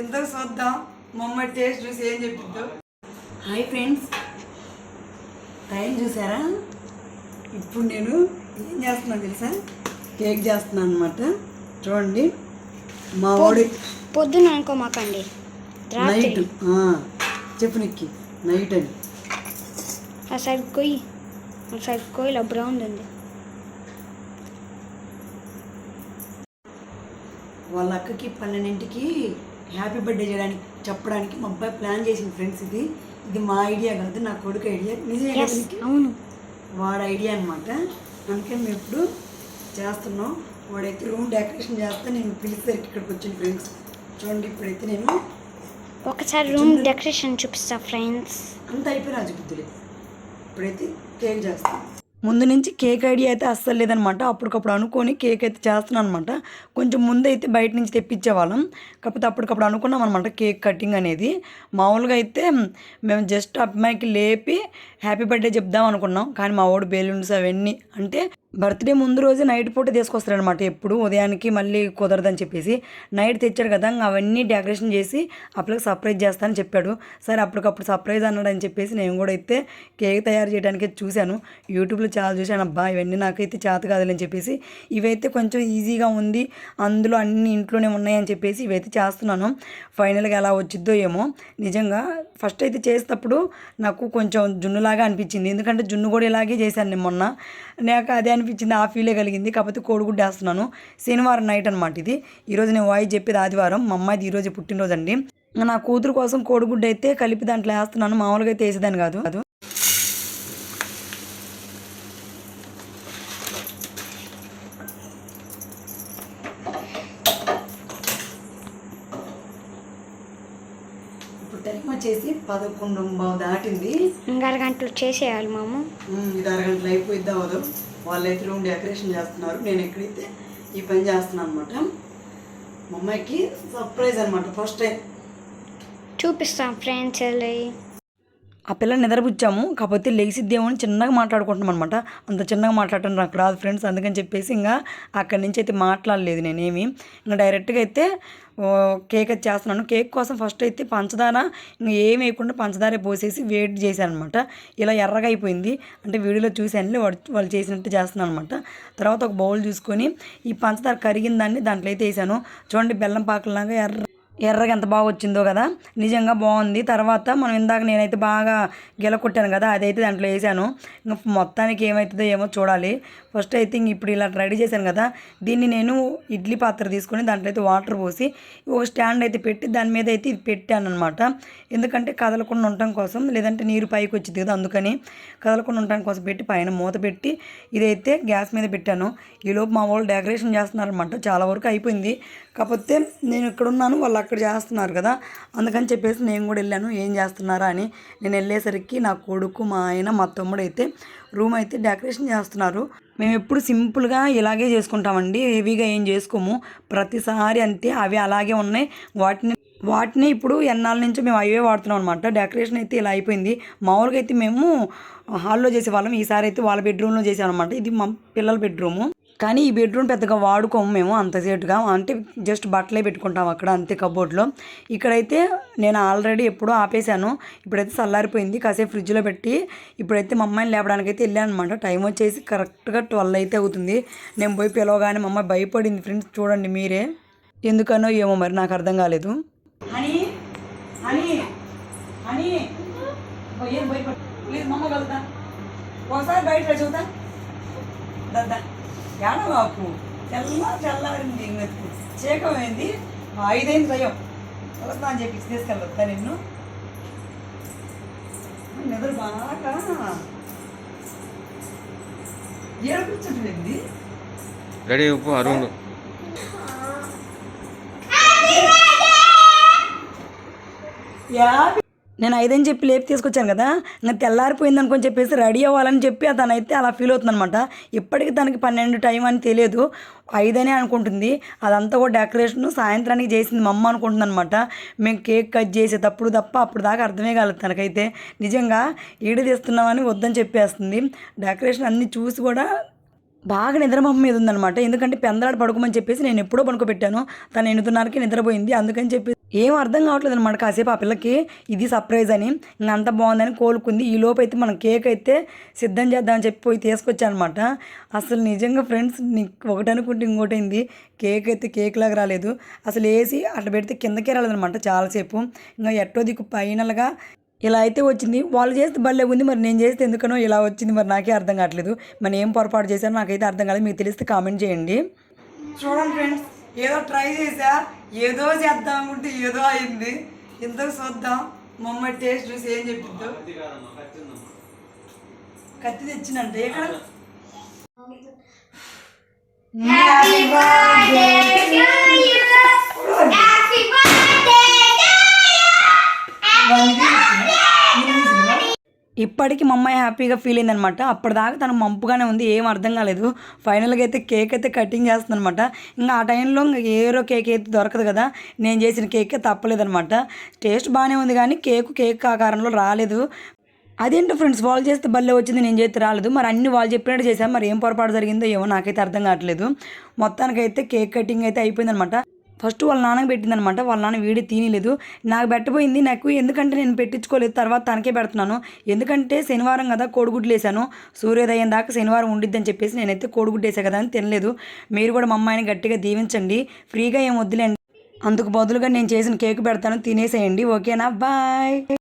ఇంతకు చూద్దాం. మమ్మ టేస్ట్ చూసి ఏం చెప్పిందో. Hi friends. టైం చూసారా? ఇప్పుడు నేను ఏం చేస్తున్నాను తెలుసా? కేక్ చేస్తున్నాను అనమాట చూడండి. మా వాడి పొద్దున అనుకోమాకండి. రాత్రి. నైట్. చెప్పు నిక్కి. నైట్ అని. ఆ సైడ్ కొయ్యి ఆ సైడ్ కొయ్యిలో బ్రౌన్ ఉంది. వాళ్ళ అక్కకి పన్నెండింటికి హ్యాపీ బర్త్డే చేయడానికి చెప్పడానికి మా అబ్బాయి ప్లాన్ చేసిన ఫ్రెండ్స్ ఇది. ఇది మా ఐడియా కాదు నా కొడుకు ఐడియా. నిక్కి? అవును. వాడి ఐడియా అనమాట అందుకే మేము ఇప్పుడు చేస్తున్నాం. వాడైతే రూమ్ డెకరేషన్ చేస్తే నేను పిలిచేసరికి ఇక్కడికి వచ్చిన ఫ్రెండ్స్. చూడండి ఇప్పుడైతే నేను ఒకసారి రూమ్ డెకరేషన్ చూపిస్తా ఫ్రెండ్స్. అంత అయిపోయి రాజబుద్ధులే ఇప్పుడైతే కేక్ చేస్తాను ముందు నుంచి కేక్ ఐడియా అయితే అస్సలు లేదనమాట. అప్పటికప్పుడు అనుకొని కేక్ అయితే చేస్తున్నాను అనమాట కొంచెం ముందు అయితే బయట నుంచి తెప్పించేవాళ్ళం. కాకపోతే అప్పటికప్పుడు అనుకున్నాం అనమాట కేక్ కటింగ్ అనేది. మామూలుగా అయితే మేము జస్ట్ అమ్మాయికి లేపి హ్యాపీ బర్త్డే చెప్దాం అనుకున్నాం. కానీ మా వాడు బెలూన్స్ అవన్నీ అంటే బర్త్డే ముందు రోజే నైట్ పూట తీసుకొస్తారనమాట ఎప్పుడు ఉదయానికి మళ్ళీ కుదరదని చెప్పేసి. నైట్ తెచ్చాడు కదా అవన్నీ డెకరేషన్ చేసి అప్పటికి సర్ప్రైజ్ చేస్తానని చెప్పాడు. సరే అప్పటికప్పుడు సర్ప్రైజ్ అన్నాడు అని చెప్పేసి నేను కూడా అయితే కేక్ తయారు చేయడానికి చూశాను. యూట్యూబ్లో చాలా చూశాను అబ్బా ఇవన్నీ నాకైతే చేత కాదులని చెప్పేసి. ఇవైతే కొంచెం ఈజీగా ఉంది అందులో అన్ని ఇంట్లోనే ఉన్నాయని చెప్పేసి ఇవైతే చేస్తున్నాను. ఫైనల్గా ఎలా వచ్చిద్దో ఏమో. నిజంగా ఫస్ట్ అయితే చేసేటప్పుడు నాకు కొంచెం జున్నులాగా అనిపించింది. ఎందుకంటే జున్ను కూడా ఇలాగే చేశాను నేను మొన్న. నాకు అదే అనిపించింది ఆ ఫీలే కలిగింది. కాకపోతే కోడిగుడ్డు వేస్తున్నాను శనివారం నైట్ అనమాట ఇది. ఈరోజు నేను వాయిస్ చెప్పేది ఆదివారం. మా అమ్మాయిది ఈరోజు పుట్టినరోజు అండి నా కూతురు కోసం కోడిగుడ్డు అయితే కలిపి దాంట్లో వేస్తున్నాను. మామూలుగా అయితే వేసేదాన్ని కాదు. కాదు వచ్చేసి పదకొండు దాటింది. ఇంకా అరగంటలు చేసేయాలి మామ. ఇది అరగంటలు అయిపోయిద్దా అవదు వాళ్ళైతే రూమ్ డెకరేషన్ చేస్తున్నారు. నేను ఎక్కడైతే ఈ పని చేస్తున్నాను అనమాట మా అమ్మాయికి సర్ప్రైజ్ అనమాట ఫస్ట్ టైం చూపిస్తాం ఫ్రెండ్స్ వెళ్ళి. ఆ పిల్లని నిద్రపుచ్చాము. కాకపోతే లేచిద్దేమో అని చిన్నగా మాట్లాడుకుంటున్నాం అనమాట అంత చిన్నగా మాట్లాడటం నాకు రాదు ఫ్రెండ్స్. అందుకని చెప్పేసి ఇంకా అక్కడి నుంచి అయితే మాట్లాడలేదు నేనేమి. ఇంకా డైరెక్ట్గా అయితే కేక్ చేస్తున్నాను. కేక్ కోసం ఫస్ట్ అయితే పంచదార ఇంకా ఏం వేయకుండా పంచదార పోసేసి వేడి చేశాను అనమాట ఇలా ఎర్రగా అయిపోయింది. అంటే వీడియోలో చూశాను వాళ్ళు వాళ్ళు చేసినట్టు చేస్తున్నాను అనమాట తర్వాత ఒక బౌల్ చూసుకొని ఈ పంచదార కరిగిన దాన్ని దాంట్లో అయితే వేసాను. చూడండి బెల్లం పాకలాగా ఎర్ర ఎర్రగా ఎంత బాగా వచ్చిందో కదా. నిజంగా బాగుంది. తర్వాత మనం ఇందాక నేనైతే బాగా గెలకొట్టాను కదా అదైతే దాంట్లో వేసాను. ఇంకా మొత్తానికి ఏమవుతుందో ఏమో చూడాలి. ఫస్ట్ అయితే ఇంక ఇప్పుడు ఇలా రెడీ చేశాను కదా దీన్ని నేను ఇడ్లీ పాత్ర తీసుకొని దాంట్లో అయితే వాటర్ పోసి ఒక స్టాండ్ అయితే పెట్టి దాని మీద అయితే ఇది పెట్టాను అనమాట ఎందుకంటే కదలకుండా ఉండటం కోసం లేదంటే నీరు పైకి వచ్చింది కదా అందుకని కదలకుండా ఉండటం కోసం పెట్టి పైన మూత పెట్టి ఇదైతే గ్యాస్ మీద పెట్టాను. ఈలోపు మా వాళ్ళు డెకరేషన్ చేస్తున్నారనమాట చాలా వరకు అయిపోయింది. కాకపోతే నేను ఇక్కడ ఉన్నాను వాళ్ళ అక్కడ చేస్తున్నారు కదా. అందుకని చెప్పేసి నేను కూడా వెళ్ళాను. ఏం చేస్తున్నారా అని. నేను వెళ్ళేసరికి నా కొడుకు మా ఆయన మా తమ్ముడు అయితే రూమ్ అయితే డెకరేషన్ చేస్తున్నారు. మేము ఎప్పుడు సింపుల్గా ఇలాగే చేసుకుంటామండి. హెవీగా ఏం చేసుకోము. ప్రతిసారి అంతే. అవి అలాగే ఉన్నాయి. వాటిని వాటిని ఇప్పుడు ఎన్నాళ్ళ నుంచి మేము అవే వాడుతున్నాం అనమాట డెకరేషన్ అయితే ఇలా అయిపోయింది. మామూలుగా అయితే మేము హాల్లో చేసేవాళ్ళం. ఈసారి అయితే వాళ్ళ బెడ్రూమ్లో చేసాం అనమాట ఇది మా పిల్లల బెడ్రూము. కానీ ఈ బెడ్రూమ్ పెద్దగా వాడుకోము మేము అంతసేటుగా అంటే జస్ట్ బట్టలే పెట్టుకుంటాం అక్కడ అంతే కబోర్డ్లో. ఇక్కడైతే నేను ఆల్రెడీ ఎప్పుడో ఆపేశాను. ఇప్పుడైతే చల్లారిపోయింది కాసేపు ఫ్రిడ్జ్లో పెట్టి ఇప్పుడైతే మా అమ్మాయిని లేపడానికి అయితే వెళ్ళాను అనమాట టైం వచ్చేసి కరెక్ట్గా ట్వెల్వ్ అయితే అవుతుంది. నేను పోయి పిలవగానే మా అమ్మాయి భయపడింది. ఫ్రెండ్స్ చూడండి మీరే. ఎందుకనో ఏమో మరి నాకు అర్థం కాలేదు. ఏం భయపడ? ప్లీజ్ మమ్మ వెళ్తా ఒకసారి బయట చూద్దా? దద్దా బాపు తెల్ల తెల్లారింది మెతుకు చీకమైంది. ఐదైంది భయం. వస్తా అని చెప్పి తీసుకెళ్ళొద్దా నిన్ను? నిద్ర బాగా ఏడు కూర్చుంటుంది రెడీ ఉప్పు అరుణ్ యాభై నేను ఐదని చెప్పి లేపి తీసుకొచ్చాను కదా ఇంకా తెల్లారిపోయింది అనుకొని చెప్పేసి రెడీ అవ్వాలని చెప్పి తనైతే అలా ఫీల్ అవుతుంది అనమాట ఇప్పటికి తనకి పన్నెండు టైం అని తెలియదు. ఐదనే అనుకుంటుంది. అదంతా కూడా డెకరేషన్ సాయంత్రానికి చేసింది మా అమ్మ అనుకుంటుంది అనమాట మేము కేక్ కట్ చేసేటప్పుడు తప్ప అప్పుడు దాకా అర్థమే కాలేదు తనకైతే. నిజంగా ఈడ తీస్తున్నామని వద్దని చెప్పేస్తుంది. డెకరేషన్ అన్నీ చూసి కూడా బాగా నిద్రమొహం మీద ఉందనమాట ఎందుకంటే పెందలాడు పడుకోమని చెప్పేసి నేను ఎప్పుడో పడుకోబెట్టాను. తను ఎనిమిదిన్నరకి నిద్రపోయింది. అందుకని చెప్పి ఏం అర్థం కావట్లేదు అనమాట కాసేపు ఆ పిల్లకి. ఇది సర్ప్రైజ్ అని. ఇంక అంత బాగుందని కోలుకుంది. ఈ లోపు అయితే మనం కేక్ అయితే సిద్ధం చేద్దామని చెప్పి పోయి తీసుకొచ్చానమాట అసలు నిజంగా ఫ్రెండ్స్ ఒకటి అనుకుంటే ఇంకోటైంది కేక్ అయితే కేక్ లాగా రాలేదు. అసలు వేసి అట్లా పెడితే కిందకే రాలేదనమాట చాలాసేపు. ఇంకా ఎట్టో దిక్కు పైనల్గా ఇలా అయితే వచ్చింది. వాళ్ళు చేస్తే భలే ఉంది. మరి నేను చేస్తే ఎందుకనో ఇలా వచ్చింది. మరి నాకే అర్థం కావట్లేదు. మరి ఏం పొరపాటు చేశానో నాకైతే అర్థం కాలేదు. మీకు తెలిస్తే కామెంట్ చేయండి. చూడండి ఫ్రెండ్స్ ఏదో ట్రై చేసా ఏదో చేద్దాం అనుకుంటే ఏదో అయింది. ఇంతకు చూద్దాం. మా టేస్ట్ చూసి ఏం చెప్పిందో కత్తి తెచ్చినంట ఎక్కడ? Happy birthday ఇప్పటికి మా అమ్మాయి హ్యాపీగా ఫీల్ అయిందనమాట. అప్పటిదాకా తను మంపుగానే ఉంది ఏం అర్థం కాలేదు. ఫైనల్గా అయితే కేక్ అయితే కటింగ్ చేస్తుందనమాట. ఇంకా ఆ టైంలో ఇంకా ఏరో కేక్ అయితే దొరకదు కదా. నేను చేసిన కేక్ తప్పలేదనమాట. టేస్ట్ బాగానే ఉంది కానీ కేక్ కేక్ ఆకారంలో రాలేదు. అదేంటో ఫ్రెండ్స్ వాళ్ళు చేస్తే భలే వచ్చింది నేను చేస్తే రాలేదు. మరి అన్ని వాళ్ళు చెప్పినట్టు చేశాను మరి ఏం పొరపాటు జరిగిందో ఏమో నాకైతే అర్థం కావట్లేదు. మొత్తానికైతే కేక్ కటింగ్ అయితే అయిపోయిందనమాట. ఫస్ట్ వాళ్ళ నాన్నకి పెట్టిందనమాట. వాళ్ళ నాన్న వీడి తినలేదు. నాకు పెట్టబోయింది నాకు ఎందుకంటే నేను పెట్టించుకోలేదు తర్వాత తనకే పెడుతున్నాను. ఎందుకంటే శనివారం కదా కోడిగుడ్లు వేసాను సూర్యోదయం దాకా శనివారం ఉండిద్దని చెప్పేసి నేనైతే కోడిగుడ్డు వేసా కదా అని తినలేదు. మీరు కూడా మా అమ్మాయిని గట్టిగా దీవించండి. ఫ్రీగా ఏం వద్దులేండి. అందుకు బదులుగా నేను చేసిన కేక్ పెడతాను తినేసేయండి. ఓకేనా? బాయ్.